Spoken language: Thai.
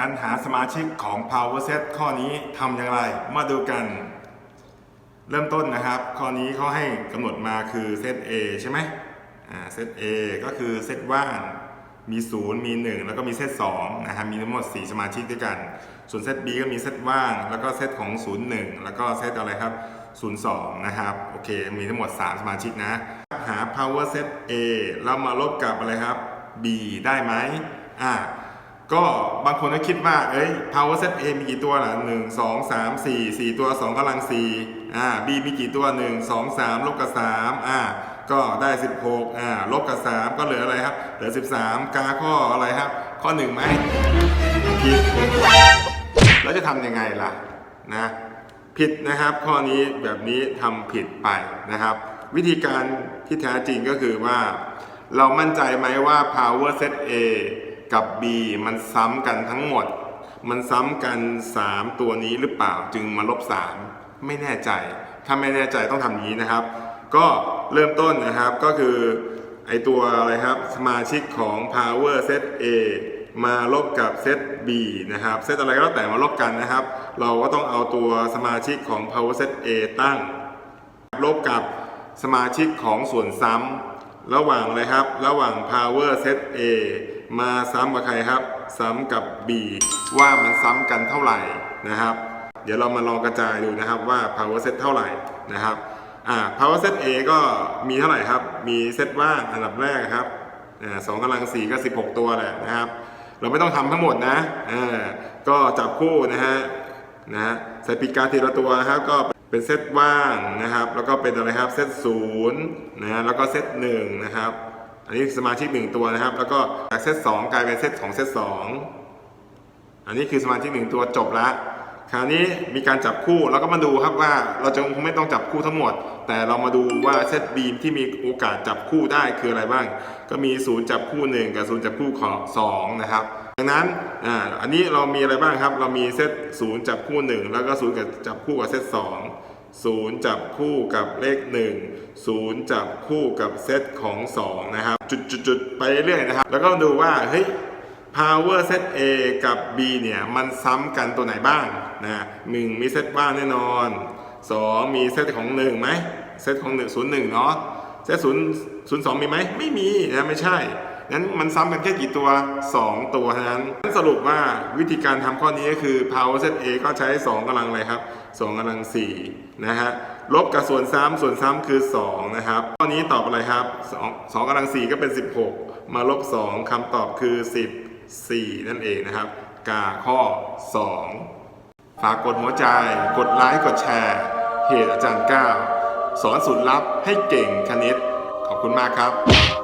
การหาสมาชิกของ Power Set ข้อนี้ทำอย่างไร มาดูกัน เริ่มต้นนะครับ ข้อนี้เขาให้กำหนดมาคือเซต A ใช่ไหมอ่าเซต A ก็คือเซตว่างมี 0 มี 1 แล้วก็มีเซต2นะครับมีทั้งหมด 4 สมาชิกด้วยกัน ส่วนเซต B ก็มีเซตว่าง แล้วก็เซตของ 0 1 แล้วก็เซตอะไรครับ 0 2 นะครับโอเค มีทั้งหมด 3 สมาชิกนะ หา power set A แล้วมาลบกับอะไรครับ B ได้ไหมอ่า ก็บางคนก็คิดว่า เอ้ย power set A มีกี่ตัวล่ะหนึ่งสองสามสี่สี่ตัวสองกำลังสี่อ่า B มีกี่ตัวหนึ่งสองสามลบกับสามอ่า ก็ได้สิบหกอ่า ลบกับสามก็เหลืออะไรครับ เหลือสิบสามกาข้ออะไรครับ ข้อหนึ่งไหมผิดแล้วจะทำยังไงล่ะ นะ ผิดนะครับ ข้อนี้แบบนี้ทำผิดไปนะครับ วิธีการที่แท้จริงก็คือว่า เรามั่นใจไหมว่า power set A กับ B มันซ้ำกันทั้งหมด มันซ้ำกัน 3 ตัวนี้หรือเปล่าจึงมาลบ 3 ไม่แน่ใจ ถ้าไม่แน่ใจต้องทำนี้นะครับ ก็เริ่มต้นนะครับก็คือไอตัวอะไรครับสมาชิกของ power set A มาลบกับเซต B นะครับเซตอะไรก็แล้วแต่มาลบกันนะครับ เราก็ต้องเอาตัวสมาชิกของ power set A ตั้ง ลบกับสมาชิกของส่วนซ้ำ ระหว่างอะไรครับ ระหว่าง power set A มาซ้ำกับใครครับ ซ้ำกับ B ว่ามันซ้ำกันเท่าไหร่นะครับ เดี๋ยวเรามาลองกระจายดูนะครับว่า power set เท่าไหร่นะครับอ่า power set A ก็มีเท่าไหร่ครับ มีเซตว่างอันดับแรกครับอ่าสองกำลังสี่ก็ 16 ตัวแหละนะครับ เราไม่ต้องทำทั้งหมดนะอ่าก็จับคู่นะฮะนะฮะใส่ปีกกาทีละตัวนะครับก็ เป็นเซตว่างนะครับ แล้วก็เป็นอะไรครับเซตศูนย์นะฮะแล้วก็เซตหนึ่งนะครับ อันนี้สมาชิกหนึ่งตัวนะครับ แล้วก็จากเซตสองกลายเป็นเซตของเซตสองอันนี้คือสมาชิกหนึ่งตัวจบละคราวนี้มีการจับคู่เราก็มาดูครับว่าเราจะคงไม่ต้องจับคู่ทั้งหมด แต่เรามาดูว่าเซตบีมที่มีโอกาสจับคู่ได้คืออะไรบ้าง ก็มีศูนย์จับคู่หนึ่งกับศูนย์จับคู่ของสองนะครับ งนั้นอ่าอันนี้เรามีอะไรบ้างครับ เรามีเซตศูนย์จับคู่หนึ่งแล้วก็ศูนย์กับจับคู่กับเซตสองศูนย์จับคู่กับเลขหนึ่งศูนย์จับคู่กับเซตของสองนะครับ จุดๆ ๆ ไปเรื่อยๆนะครับ แล้วก็ดูว่า เฮ้ย power set A กับ B เนี่ย มันซ้ำกันตัวไหนบ้างนะหนึ่งมีเซตว่างแน่นอนสองมีเซตของหนึ่งไหมเซตของหนึ่งศูนย์หนึ่งเนาะเซตศูนย์ศูนย์สองมีไหม ไม่มีนะ ไม่ใช่ นั้นมันซ้ำกันแค่กี่ตัว 2 ตัวเท่านั้นสรุปว่าวิธีการทำข้อนี้ก็คือ power set A ก็ใช้ 2กำลังอะไรครับ 2กำลัง4นะฮะลบกับส่วนซ้ำส่วนซ้ำคือ 2 นะครับข้อนี้ตอบอะไรครับ 2 2กำลัง 4 ก็เป็น 16 มาลบ 2คำตอบคือ 14 นั่นเองนะครับ กาข้อ 2 ฝากกดหัวใจ กดไลค์กดแชร์ เพจอาจารย์ก้าวสอนสูตรลับให้เก่งคณิต ขอบคุณมากครับ